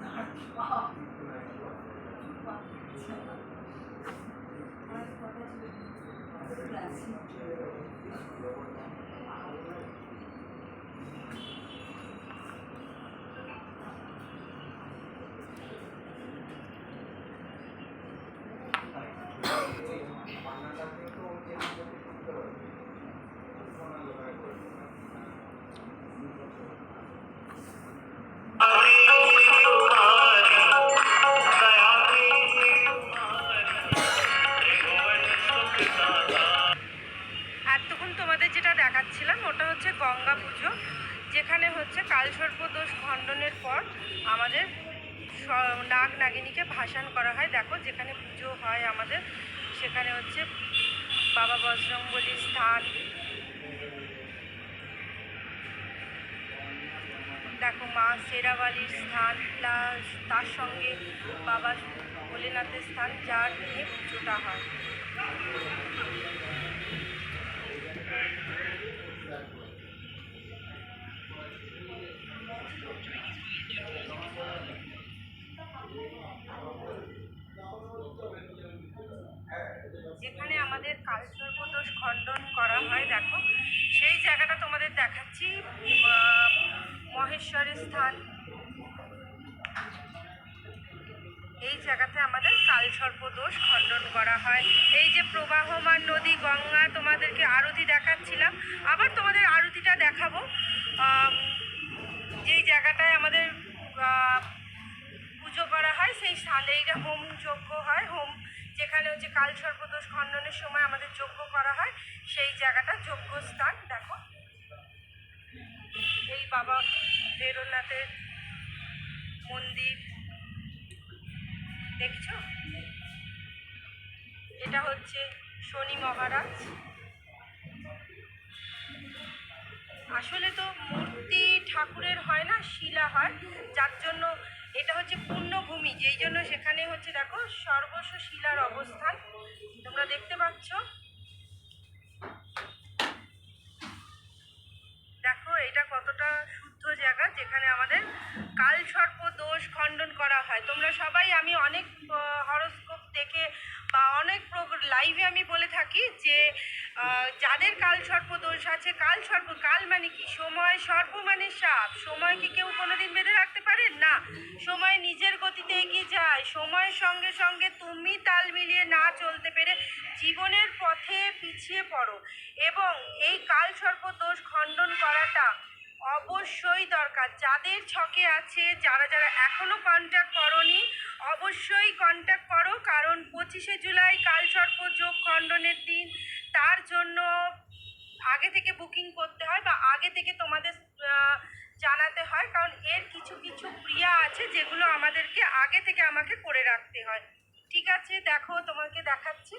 哪儿挺。দেখাচ্ছিলাম, ওটা হচ্ছে গঙ্গা পুজো, যেখানে হচ্ছে কালসর্প দোষ খণ্ডনের পর আমাদের নাগ নাগিনীকে ভাসান করা হয়। দেখো যেখানে পুজো হয় আমাদের, সেখানে হচ্ছে বাবা বজরংবলীর স্থান। দেখো মা সেরাবালির স্থান, প্লাস তার সঙ্গে বাবা ভোলেনাথের স্থান, যার নিয়ে পুজোটা হয়। আমাদের কালসর্পদোষ খণ্ডন করা হয়, দেখো। সেই জায়গাটা তোমাদের দেখাচ্ছি মহেশ্বরের স্থান। এই জায়গাতে আমাদের কালসর্পদোষ খণ্ডন করা হয়। এই যে প্রবাহমান নদী, গঙ্গা, তোমাদেরকে আরতি দেখাচ্ছিলাম। আবার তোমাদের আরতিটা দেখাবো। যেই জায়গাটায় আমাদের পুজো করা হয়, সেই এইটা হোম যজ্ঞ হয় হচ্ছে কাল সর্বদোষ খণ্ডনের সময় আমাদের যজ্ঞ করা হয়, সেই জায়গাটা যজ্ঞ স্থান দেখো। এই বাবা ভৈরবনাথের মন্দির, দেখছ? এটা হচ্ছে শনি মহারাজ। আসলে তো মূর্তি ঠাকুরের হয় না, শিলা হয়, যার জন্য এটা হচ্ছে সেখানে হচ্ছে দেখো, সর্বস্ব শিলার অবস্থান। তোমরা দেখতে পাচ্ছ? দেখো, এটা কতটা শুদ্ধ জায়গা যেখানে আমাদের কালসর্প দোষ খণ্ডন করা হয়। তোমরা সবাই, আমি অনেক দেখে বা অনেক লাইভে আমি বলে থাকি যে যাদের কাল সর্প দোষ আছে, কাল সর্প, কাল মানে কি? সময় সর্প মানে সাপ। সময় কি কেউ কোনোদিন বেঁধে রাখতে পারে? না। সময় নিজের গতিতে এগিয়ে যায়। সময়ের সঙ্গে সঙ্গে তুমি তাল মিলিয়ে না চলতে পেরে জীবনের পথে পিছিয়ে পড়ো। এবং এই কাল সর্প দোষ খণ্ডন করাটা অবশ্যই দরকার। যাদের ছকে আছে, যারা যারা এখনও কন্ট্যাক্ট করনি, অবশ্যই কন্ট্যাক্ট পঁচিশে জুলাই কাল সর্প যোগ খণ্ডনের দিন। তার জন্য আগে থেকে বুকিং করতে হয় বা আগে থেকে তোমাদের জানাতে হয়। কারণ এর কিছু কিছু ক্রিয়া আছে যেগুলো আমাদেরকে আগে থেকে আমাকে করে রাখতে হয়। ঠিক আছে, দেখো তোমাকে দেখাচ্ছি।